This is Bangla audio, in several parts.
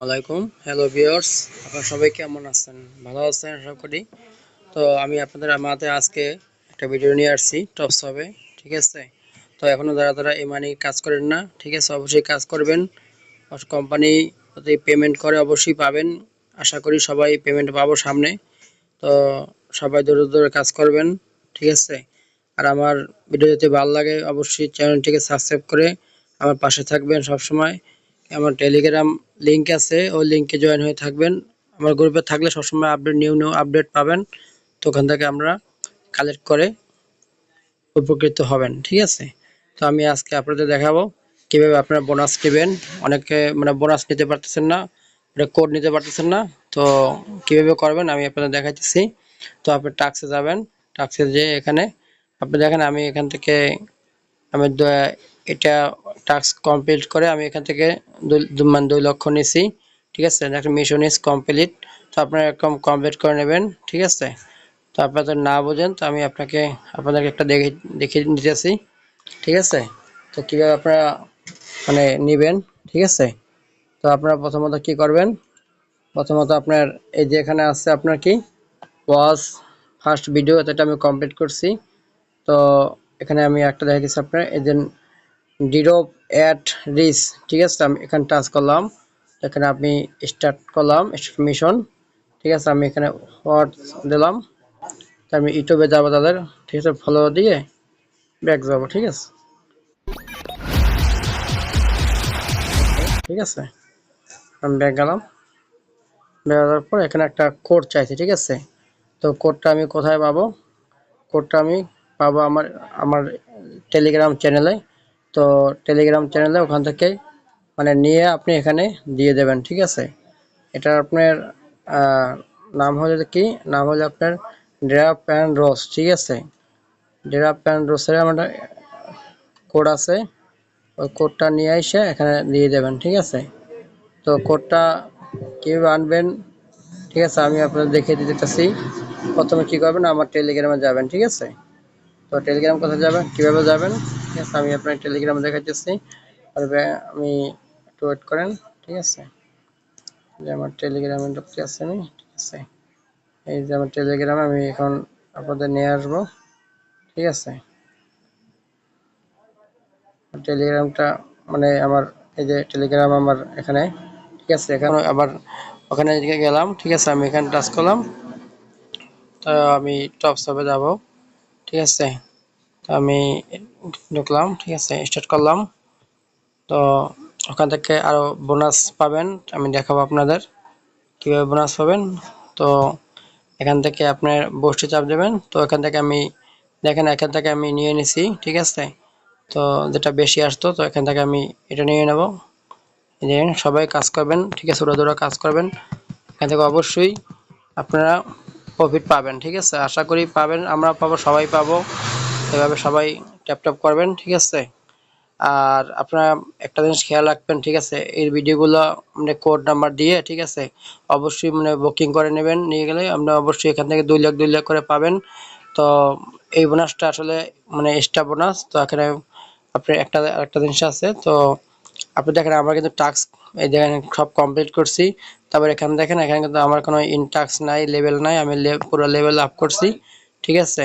আলাইকুম। হ্যালো ভিউয়ার্স আপনারা সবাই কেমন আছেন? ভালো আছেন, আশা করি। তো আমি আপনাদের আমাদের আজকে একটা ভিডিও নিয়ে আসছি টপস হবে ঠিক আছে? তো এখনও যারা যারা এই মানি কাজ করেন না, ঠিক আছে, অবশ্যই কাজ করবেন। কোম্পানি যদি পেমেন্ট করে, অবশ্যই পাবেন। আশা করি সবাই পেমেন্ট পাবো সামনে। তো সবাই দূরে দূরে কাজ করবেন, ঠিক আছে? আর আমার ভিডিও যদি ভালো লাগে, অবশ্যই চ্যানেলটিকে সাবস্ক্রাইব করে আমার পাশে থাকবেন সব সময় আমার টেলিগ্রাম লিংক আছে, ওই লিংকে জয়েন হয়ে থাকবেন। আমার গ্রুপে থাকলে সবসময় আপডেট নিউ নিউ আপডেট পাবেন। তো ওখান থেকে আমরা কালেক্ট করে উপকৃত হবেন, ঠিক আছে? তো আমি আজকে আপনাদের দেখাবো কীভাবে আপনারা বোনাস নেবেন। অনেকে মানে বোনাস নিতে পারতেছেন না কোড নিতে পারতেছেন না। তো কীভাবে করবেন আমি আপনাদের দেখাইতেছি। তো আপনি টাক্সে যাবেন টাক্সে যে এখানে, আপনি দেখেন আমি এখান থেকে আমি এটা টাস্ক কমপ্লিট করে আমি এখান থেকে মানে দুই লক্ষ নিছি, ঠিক আছে? একটা মিশন ইজ কমপ্লিট তো আপনারা এরকম কমপ্লিট করে নেবেন, ঠিক আছে? তো আপনাদের না বোঝেন, তো আমি আপনাকে, আপনাদেরকে একটা দেখে, দেখিয়ে দিতেছি, ঠিক আছে? তো কীভাবে আপনারা মানে নেবেন, ঠিক আছে? তো আপনারা প্রথমত কি করবেন? প্রথমত আপনার, এই যে এখানে আছে আপনার কি? ওয়াজ ফার্স্ট ভিডিও এটা আমি কমপ্লিট করছি। তো এখানে আমি একটা দেখা দিচ্ছি আপনার, এই যে ডিরোপ অ্যাট রিস ঠিক আছে, আমি এখানে টাচ করলাম। এখানে আপনি স্টার্ট করলাম স্টার্ট মিশন ঠিক আছে, আমি এখানে হোয়াট দিলাম। তো আমি ইউটিউবে যাব তাদের, ঠিক আছে ফলো দিয়ে ব্যাক যাব, ঠিক আছে? ঠিক আছে? আমি ব্যাক গেলাম। ব্যাক পর এখানে একটা কোড চাইছে, ঠিক আছে? তো কোডটা আমি কোথায় পাবো? কোডটা আমি পাবো আমার আমার টেলিগ্রাম চ্যানেলে তো টেলিগ্রাম চ্যানেলে ওখান থেকে মানে নিয়ে আপনি এখানে দিয়ে দেবেন, ঠিক আছে? এটা আপনার নাম হলে কি? নাম হলে আপনার ড্রাপ অ্যান্ড রোস ঠিক আছে? ড্রাপ অ্যান্ড রোসের আমার কোড আছে। ওই কোডটা নিয়ে এসে এখানে দিয়ে দেবেন, ঠিক আছে? তো কোডটা কীভাবে আনবেন, ঠিক আছে? আমি আপনাদের দেখিয়ে দিতেছি। প্রথমে কী করবেন? আমার টেলিগ্রামে যাবেন, ঠিক আছে? তো টেলিগ্রাম কোথায় যাবেন? কীভাবে যাবেন? ঠিক আছে আমি আপনার টেলিগ্রামে দেখাচ্ছি আর আমি একটু ওয়েট করেন, ঠিক আছে? যে আমার টেলিগ্রামে ঢুকতে আছে আমি ঠিক আছে? এই যে আমার টেলিগ্রামে আমি এখন আপনাদের নিয়ে আসব, ঠিক আছে? টেলিগ্রামটা মানে আমার, এই যে টেলিগ্রাম আমার এখানে, ঠিক আছে? এখানে আবার ওখানে গেলাম, ঠিক আছে? আমি এখানে টাচ করলাম। তো আমি টপ শপে যাব, ঠিক আছে? আমি ঢুকলাম, ঠিক আছে স্টার্ট করলাম। তো ওখান থেকে আরও বোনাস পাবেন, আমি দেখাবো আপনাদের কীভাবে বোনাস পাবেন। তো এখান থেকে আপনার বসতে চাপ দেবেন, তো এখান থেকে আমি, দেখেন এখান থেকে আমি নিয়ে নিছি, ঠিক আছে। তো যেটা বেশি আসতো, তো এখান থেকে আমি এটা নিয়ে নেব। দেখেন, সবাই কাজ করবেন, ঠিক আছে দৌড়া কাজ করবেন। এখান থেকে অবশ্যই আপনারা প্রফিট পাবেন, ঠিক আছে। আশা করি পাবেন, আমরা পাবো, সবাই পাবো। এভাবে সবাই ট্যাপ ট্যাপ করবেন, ঠিক আছে? আর আপনারা একটা জিনিস খেয়াল রাখবেন, ঠিক আছে? এই ভিডিওগুলো মানে কোড নাম্বার দিয়ে, ঠিক আছে? অবশ্যই মানে বুকিং করে নেবেন, নিয়ে গেলে আমরা অবশ্যই এখান থেকে দুই লাখ দুই লাখ করে পাবেন। তো এই বোনাসটা আসলে মানে এক্সট্রা বোনাস তো এখানে আপনি একটা একটা জিনিস আছে, তো আপনি দেখেন আমরা কিন্তু টাস্ক এই দেখেন সব কমপ্লিট করছি। তারপর এখানে দেখেন, এখানে কিন্তু আমার কোনো ইন ইনটাক্স নাই লেভেল নাই, আমি পুরো লেভেল আপ করছি, ঠিক আছে?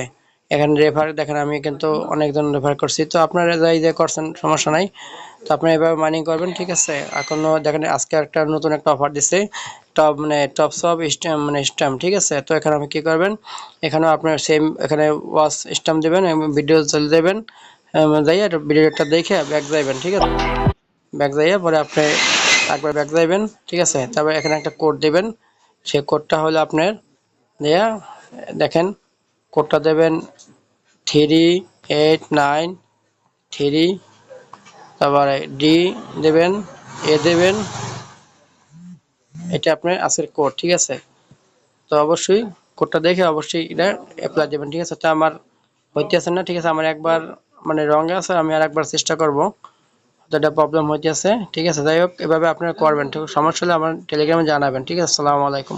এখানে রেফার দেখেন আমি কিন্তু অনেকজন রেফার করছি। তো আপনারা যাই যে করছেন, সমস্যা নাই। তো আপনারা এভাবে মাইনিং করবেন, ঠিক আছে? এখনও দেখেন আজকে একটা নতুন একটা অফার দিচ্ছে টপ মানে টপ সব স্ট্যাম্প মানে স্ট্যাম্প ঠিক আছে? তো এখানে আপনি কী করবেন? এখানেও আপনার সেম এখানে ওয়াচ স্ট্যাম্প দেবেন ভিডিও চলে দেবেন যাইয়া ভিডিওটা দেখে ব্যাক যাইবেন, ঠিক আছে? ব্যাক যাইয়া পরে আপনি একবার ব্যাক যাইবেন, ঠিক আছে? তারপর এখানে একটা কোড দেবেন। সেই কোডটা হলো আপনার, দেয়া, দেখেন। কোডটা দেবেন থ্রি এইট নাইন থ্রি, তারপরে ডি দেবেন এ দেবেন। এটা আপনার আজকের কোড, ঠিক আছে? তো অবশ্যই কোডটা দেখে অবশ্যই এটা অ্যাপ্লাই দেবেন, ঠিক আছে? তা আমার হইতেছে না, ঠিক আছে? আমার একবার মানে রঙে আছে, আমি আর একবার চেষ্টা করব। এটা প্রবলেম হইতেছে ঠিক আছে? যাই হোক, এভাবে আপনারা করবেন, ঠিক সমস্যা হলে আমার টেলিগ্রামে জানাবেন, ঠিক আছে? আসসালামু আলাইকুম।